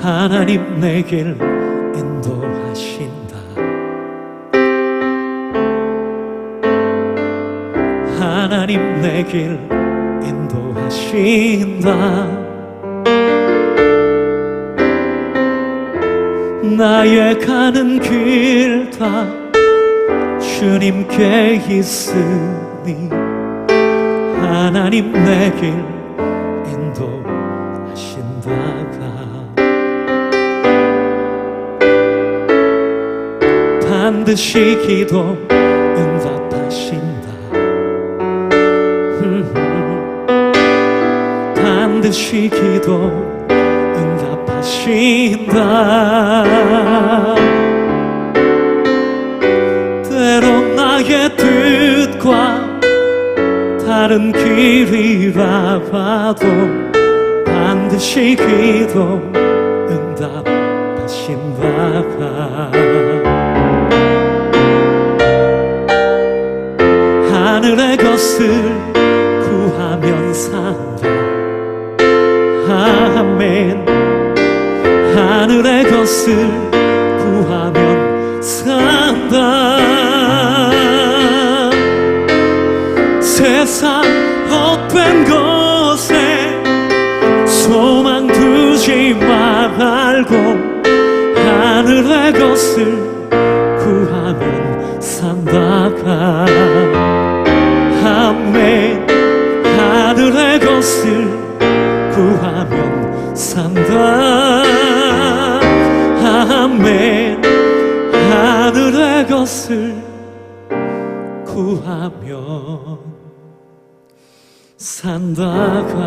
하나님 내 길 인도하신다. 하나님 내 길 인도하신다. 나의 가는 길 다 주님께 있으니 하나님 내 길 인도하신다 반드시 기도 응답하신다. 반드시 기도 응답하신다. 때론 나의 뜻과 다른 길이라 봐도 반드시 기도 응답하신다 하늘의 것을 구하면 산다. 아멘. 하늘의 것을 구하면 산다. 세상 헛된 것에 소망 두지 말고 하늘의 것을 하늘의 것을 구하면 산다. 아멘. 하늘의 것을 구하면 산다가